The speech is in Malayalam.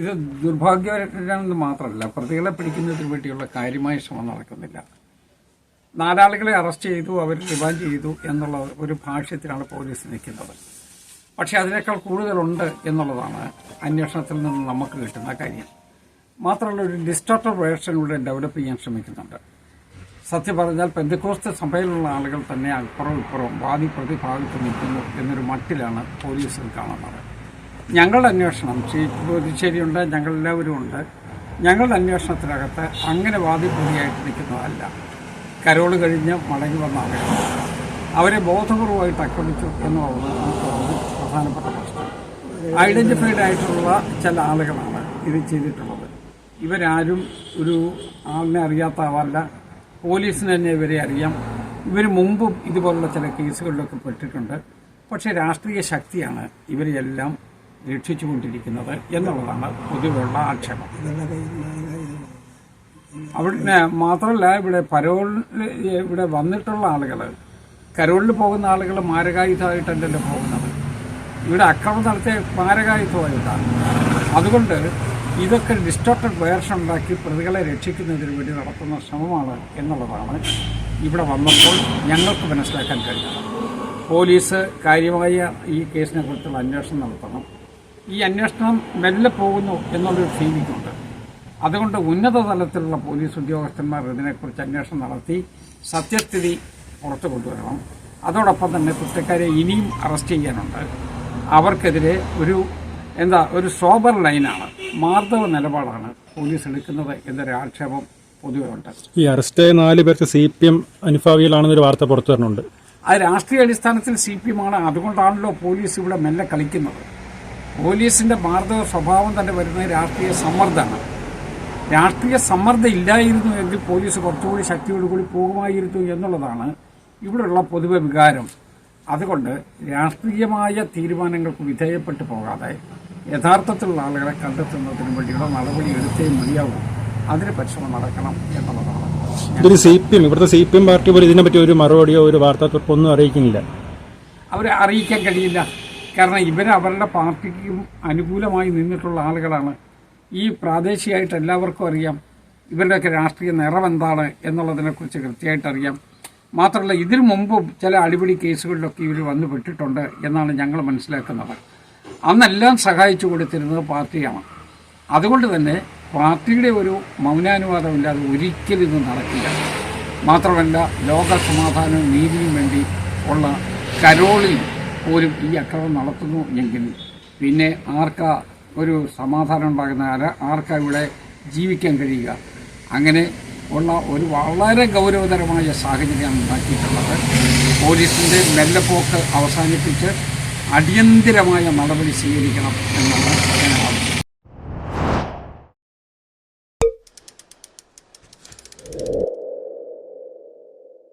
ഇത് ദുർഭാഗ്യകരമെന്ന് മാത്രമല്ല പ്രതികളെ പിടിക്കുന്നതിന് വേണ്ടിയുള്ള കാര്യമായ ശ്രമം നടക്കുന്നില്ല. നാലാളുകളെ അറസ്റ്റ് ചെയ്തു അവർ റിമാൻഡ് ചെയ്തു എന്നുള്ള ഒരു ഭാഷ്യത്തിലാണ് പോലീസ് നിൽക്കുന്നത്. പക്ഷേ അതിനേക്കാൾ കൂടുതലുണ്ട് എന്നുള്ളതാണ് അന്വേഷണത്തിൽ നിന്ന് നമുക്ക് കിട്ടുന്ന കാര്യം. മാത്രമല്ല ഒരു ഡിസ്റ്റോട്ടർ ഇവിടെ ഡെവലപ്പ് ചെയ്യാൻ ശ്രമിക്കുന്നുണ്ട്. സത്യം പറഞ്ഞാൽ പെന്തക്കോസ്ത സഭയിലുള്ള ആളുകൾ തന്നെ അപ്പുറം ഇപ്പുറം വാദി പ്രതിഭാഗത്ത് നിൽക്കുന്നു എന്നൊരു മട്ടിലാണ് പോലീസിൽ കാണുന്നത്. ഞങ്ങളുടെ അന്വേഷണം ചീഫ് പുതുച്ചേരിയുണ്ട് ഞങ്ങളെല്ലാവരും ഉണ്ട്. ഞങ്ങളുടെ അന്വേഷണത്തിനകത്ത് അങ്ങനെ വാദിപ്പുതിയായിട്ട് നിൽക്കുന്നതല്ല കരോൾ കഴിഞ്ഞ് മടങ്ങി വന്ന അവരെ. ബോധപൂർവമായിട്ട് ആക്രമിച്ചു എന്നുള്ളത് നമുക്ക് വളരെ പ്രധാനപ്പെട്ട പ്രശ്നം. ഐഡന്റിഫൈഡ് ആയിട്ടുള്ള ചില ആളുകളാണ് ഇത് ചെയ്തിട്ടുള്ളത്. ഇവരാരും ഒരു ആളിനെ അറിയാത്ത ആളല്ല. പോലീസിന് തന്നെ ഇവരെ അറിയാം. ഇവർ മുമ്പും ഇതുപോലുള്ള ചില കേസുകളിലൊക്കെ പെട്ടിട്ടുണ്ട്. പക്ഷേ രാഷ്ട്രീയ ശക്തിയാണ് ഇവരെയെല്ലാം രക്ഷിച്ചുകൊണ്ടിരിക്കുന്നത് എന്നുള്ളതാണ് പൊതുവെയുള്ള ആക്ഷേപം. അവിടെ മാത്രമല്ല ഇവിടെ പരോളിൽ ഇവിടെ വന്നിട്ടുള്ള ആളുകൾ കരോളിൽ പോകുന്ന ആളുകൾ മാരകായുധമായിട്ടല്ലല്ലോ പോകുന്നത്. ഇവിടെ അക്രമം നടത്തിയ മാരകായുധമായിട്ടാണ്. അതുകൊണ്ട് ഇതൊക്കെ ഡിസ്റ്റോർട്ടഡ് വേർഷൻ ഉണ്ടാക്കി പ്രതികളെ രക്ഷിക്കുന്നതിന് വേണ്ടി നടത്തുന്ന ശ്രമമാണ് എന്നുള്ളതാണ് ഇവിടെ വന്നപ്പോൾ ഞങ്ങൾക്ക് മനസ്സിലാക്കാൻ കഴിഞ്ഞത് പോലീസ് കാര്യമായ ഈ കേസിനെ കുറിച്ചുള്ള അന്വേഷണം നടത്തണം. ഈ അന്വേഷണം മെല്ലെ പോകുന്നു എന്നുള്ളൊരു ഫീലിങ്ങുണ്ട് അതുകൊണ്ട് ഉന്നത തലത്തിലുള്ള പോലീസ് ഉദ്യോഗസ്ഥന്മാർ ഇതിനെക്കുറിച്ച് അന്വേഷണം നടത്തി സത്യസ്ഥിതി പുറത്തു കൊണ്ടുവരണം. അതോടൊപ്പം തന്നെ കുറ്റക്കാരെ ഇനിയും അറസ്റ്റ് ചെയ്യാനുണ്ട്. അവർക്കെതിരെ ഒരു എന്താ ഒരു സോബർ ലൈനാണ് മാർദ്ദവ നിലപാടാണ് പോലീസ് എടുക്കുന്നത് എന്നൊരു ആക്ഷേപം പൊതുവെ ഉണ്ട്. ഈ അറസ്റ്റായ നാല് പേർക്ക് സി പി എം അനുഭാവികളാണെന്നൊരു വാർത്ത പുറത്തു വരുന്നുണ്ട്. അത് രാഷ്ട്രീയ അടിസ്ഥാനത്തിൽ സി പി എം ആണ്. അതുകൊണ്ടാണല്ലോ പോലീസ് ഇവിടെ മെല്ലെ കളിക്കുന്നത്. പോലീസിന്റെ മാർദ്ദവ സ്വഭാവം തന്നെ വരുന്നത് രാഷ്ട്രീയ സമ്മർദ്ദമാണ്. രാഷ്ട്രീയ സമ്മർദ്ദം ഇല്ലായിരുന്നു എങ്കിൽ പോലീസ് കുറച്ചുകൂടി ശക്തിയോടുകൂടി പോകുമായിരുന്നു എന്നുള്ളതാണ് ഇവിടെയുള്ള പൊതുവെ വികാരം. അതുകൊണ്ട് രാഷ്ട്രീയമായ തീരുമാനങ്ങൾക്ക് വിധേയപ്പെട്ടു പോകാതെ യഥാർത്ഥത്തിലുള്ള ആളുകളെ കണ്ടെത്തുന്നതിന് വേണ്ടിയുള്ള നടപടി എടുത്തേ മതിയാവൂ. അതിന് പരിശ്രമം നടക്കണം എന്നുള്ളതാണ് ഇതൊരു സി പി എം ഇവിടുത്തെ സി പി എം പാർട്ടി പോലും ഇതിനെപ്പറ്റി ഒരു മറുപടിയോ ഒരു വാർത്താ ഒന്നും അറിയിക്കുന്നില്ല. അവരെ അറിയിക്കാൻ കഴിയില്ല. കാരണം ഇവർ അവരുടെ പാർട്ടിക്കും അനുകൂലമായി നിന്നിട്ടുള്ള ആളുകളാണ്. ഈ പ്രാദേശികമായിട്ട് എല്ലാവർക്കും അറിയാം ഇവരുടെയൊക്കെ രാഷ്ട്രീയ നിറവെന്താണ് എന്നുള്ളതിനെക്കുറിച്ച് കൃത്യമായിട്ട് അറിയാം. മാത്രമല്ല ഇതിനു മുമ്പും ചില അടിപിടി കേസുകളിലൊക്കെ ഇവർ വന്നു പെട്ടിട്ടുണ്ട് എന്നാണ് ഞങ്ങൾ മനസ്സിലാക്കുന്നത്. അന്നെല്ലാം സഹായിച്ചു കൊടുത്തിരുന്നത് പാർട്ടിയാണ്. അതുകൊണ്ട് തന്നെ പാർട്ടിയുടെ ഒരു മൗനാനുവാദമില്ലാതെ ഒരിക്കലും ഇത് നടക്കില്ല. മാത്രമല്ല ലോക സമാധാനവും നീതിയും വേണ്ടി ഉള്ള കരോളിൽ പോലും ഈ അക്രമം നടത്തുന്നു എങ്കിൽ പിന്നെ ആർക്കാ ഒരു സമാധാനം ഉണ്ടാകുന്ന ആരാ ആർക്കാ ഇവിടെ ജീവിക്കാൻ കഴിയുക? അങ്ങനെ ഉള്ള ഒരു വളരെ ഗൗരവതരമായ സാഹചര്യമാണ് ഉണ്ടാക്കിയിട്ടുള്ളത് പോലീസിന്റെ മെല്ലപ്പോക്ക് അവസാനിപ്പിച്ച് അടിയന്തിരമായ നടപടി സ്വീകരിക്കണം എന്നാണ്